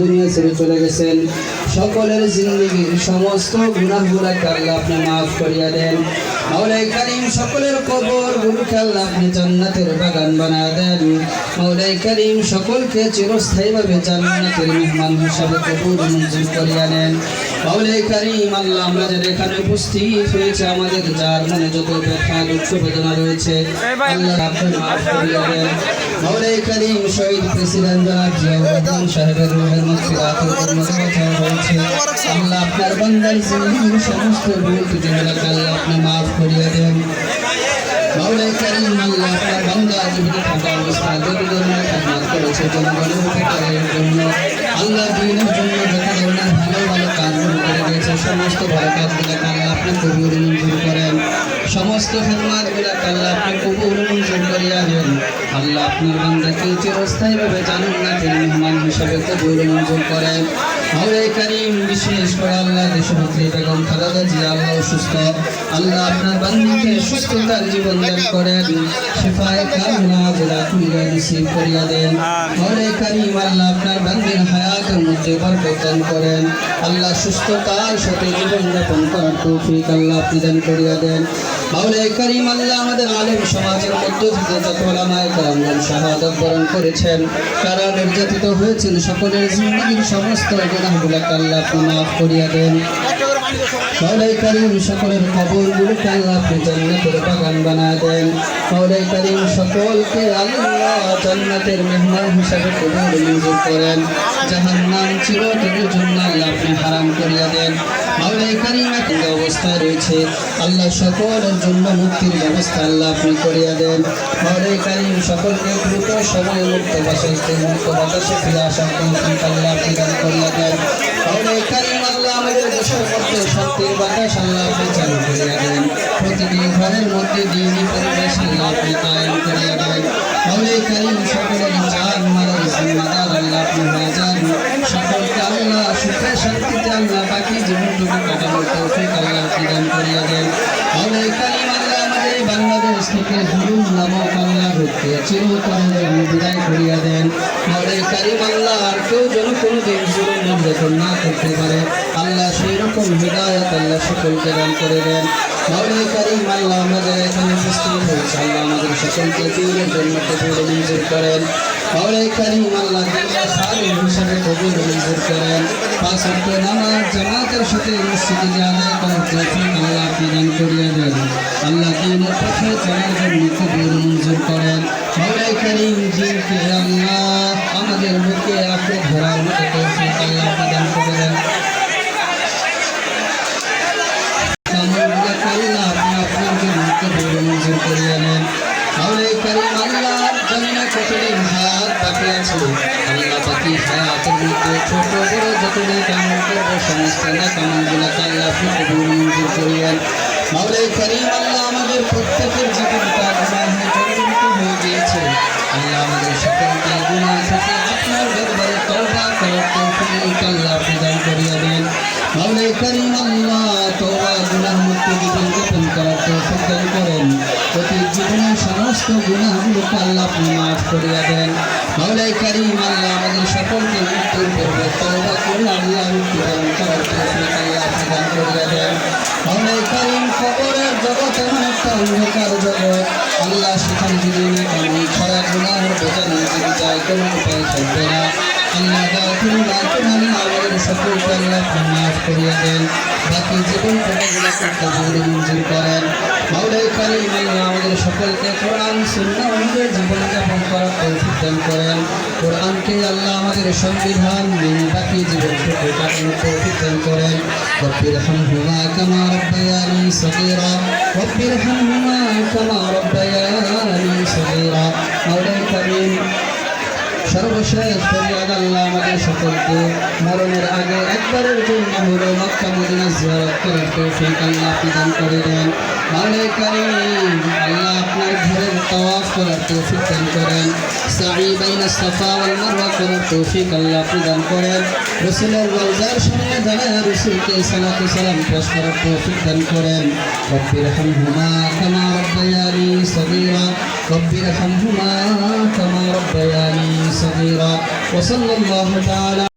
দুনিয়া ছেড়ে চলে গেছেন। সকলের জিন্দগির সমস্ত গুনাহগুলাকে আল্লাহ আপনি মাফ করিয়া দেন। মাওলাই করিম সকলের কবর গুলোকে আল্লাহ আপনি জান্নাতের বাগান বানা দেন। মাওলাই করিম সকলকে চিরস্থায়ীভাবে জান্নাতের মেহমান হিসাবে কবুল মঞ্জুর করিয়া নেন। মাওলাই করিম আল্লাহ আমরা যারা এখানে উপস্থিত হয়েছে আমাদের যার মনে যত ব্যথা দুঃখ বেদনা রয়েছে আল্লাহ আপনি মাফ করিয়া দেন। মাওলাই করিম শহীদ প্রেসিডেন্ট জনাব জিয়াউর রহমান সাহেবের রুহের মাগফিরাতের জন্য কথা হয়েছে। আল্লাহ আপনার বান্দার জিন্দেগির সমস্ত ভুল ত্রুটিগুলোকে আল্লাহ আপনি মাফ করিয়া দেন। মাওলাই করিম আল্লাহ আপনার বান্দা জীবিত থাকা অবস্থায় যত ধরনের খেদমত করেছে জনগণের উপকারের জন্য আল্লাহ দিনের জন্য সমস্ত ভালো কাজগুলোকে আল্লাহ আপনি কবুল মঞ্জুর করেন। সমস্ত খেদমাতগুলোকে আল্লাহ আপনি কবুল মঞ্জুর করিয়া দেন। আল্লাহ আপনার বান্দাকে চিরস্থায়ীভাবে জান্নাতের মেহমান হিসাবে কবুল মঞ্জুর করেন। করিম বিশেষ করে আল্লাহ দেশনেত্রী বেগম খালেদা জিয়া আল্লাহ আল্লাহ আপনার বান্দিকে সুস্থতার জীবন দান করেন। শিফায়ে কামনা নসিব করিয়া দেন। মাওলাই করিম আল্লাহ আপনার হায়াতের মধ্যে প্রদান করেন। আল্লাহ সুস্থতার সাথে জীবন যাপন করার তৌফিক আল্লাহ প্রদান করিয়া দেন। মাওলাই করিম আল্লাহ আমাদের আলেম সমাজের মধ্য থেকে যত শাহাদত বরণ করেছেন, তারা নির্যাতিত হয়েছেন, সকলের জিন্দগির সমস্ত গুণাগুলাকে আল্লাহ মাফ করিয়া দেন। মাওলাই করিম সকলের কবরগুলোকে আল্লাহ আপনি জান্নাতের বাগান বানায় দেন। মাওলাই করিম সকলকে আল্লাহ জান্নাতের মেহমান হিসাবে কবুল মঞ্জুর করেন। জাহান্নাম চিরতরের জন্য আল্লাহ আপনি হারাম করিয়া দেন। মাওলাই করিম একই অবস্থায় রয়েছে। আল্লাহ সকলের জন্য মুক্তির ব্যবস্থা আল্লাহ আপনি করিয়া দেন। মাওলাই করিম সকলকে দ্রুত সময় মুক্ত বাসাইতে মুক্ত বাতাসে ফিরে আসার আল্লাহ আপনি দান করিয়া দেন। আমাদের দেশের মধ্যে শান্তির বাতাস আল্লাহ আপনি চালু করিয়া দেন। প্রতিদিন ঘরের মধ্যে দিনই পরিবেশ আল্লাহ আপনি কায়েম করিয়া দেন। মাওলাই করিম সকলের জান মারার জিম্মাদার, আল্লাহ আপনি হয়ে যান সকলকে আল্লাহ সুখে শান্তিতে আল্লাহ বাকি জীবনটুকু কাটানোর তৌফিক আল্লাহ আপনি করিয়া দেন। মাওলাই করিম আল্লাহ আমাদের বাংলাদেশ থেকে জুলুম নামক আল্লাহ রূপকে চিরতরের বিদায় করিয়া দেন। মাওলাই করিম আল্লাহ আর কেউ যেন কোনোদিন জুলুম নির্যাতন না করতে পারে, আল্লাহ সেই রকম হৃদায়ত আল্লাহ সকলকে দান করে দেন। মাওলাই করিম আমাদের এখানে উপস্থিত হয়েছে। আল্লাহ আমাদের সকলকে দিনের জন্য কবুল মঞ্জুর করেন। মাওলাই করিম দিনের হিসাবে কবুল মঞ্জুর করেন। পাঁচ নামাজ জামাতের সাথে মসজিদে যে আদায় আল্লাহ আপনি দান করিয়া দেন। আল্লাহ দিনের পথে চলার জন্য কবুল মঞ্জুর করেন। মাওলাই করিম জিনকে আল্লাহ নেন মাওলাই করিম আল্লাহর জন্য কতদিন হায়াত বাকি আছে। আল্লাহ বাকি হায়াতের মধ্যে ছোট বড় যতদিন কামল করব, সমস্ত না কামলগুলোকে আল্লাহ কবুল মঞ্জুর করিয়েন। মাওলাই করিম আল্লাহ আমাদের প্রত্যেকের জীবনটা গুনাহে জর্জরিত হয়ে গিয়েছে। আল্লাহ আমাদের সকলকে গুনাহ থেকে আপনার দরবারে গুনাহ সমস্ত গুণাগুলোকে আল্লাহ আপনি মাফ করিয়া দেন। মৌলাই করিম আল্লাহ আমাদের সকলকে মৃত্যুর করবে তওবা করে আল্লাহ মৃত্যুবরণ করার আল্লাহ আপনি দান করিয়া দেন। মৌলাই করিম কবরের জগৎ এমন একটা অন্ধকার জগৎ। আল্লাহ সেখানে যদি আমি ছড়া গুনাহের বোঝানো যদি যায়, কোনো উপায় থাকবে না। আল্লাহ তুমি তুমি আমাদের সকলকে আল্লাহ মাফ করিয়া দেন বাকি জীবন কথাগুলো কবুল মঞ্জুর করেন মাওলাই করিম আল্লাহ আমাদের আমাদের সংবিধান মেনে বাকি জীবনটুকু কাটানোর তৌফিক দান করেন রব্বির হামহুমা কামা সর্বশেষ সকলকে মরণের আগে একবারের জন্য হলো মক্কা মদিনা জিয়ারত করার তৌফিক আল্লাহ আপনি দান করে দেন। মাওলাই কারীম আল্লাহ আপনার ঘরের তাওয়াফ করার তৌফিক দান করেন। সাই বাইনা সাফা ওয়াল মারওয়া করার তৌফিক আল্লাহ আপনি দান করেন। রসুলের রওজার সামনে দাঁড়ায় রসুলকে সালাতু সালাম পেশ করার তৌফিক দান করেন। রব্বির হামহুমা কামা রব্বায়ানি সগীরা। رب أرحمهما كما ربياني صغيرا. وصلى الله تعالى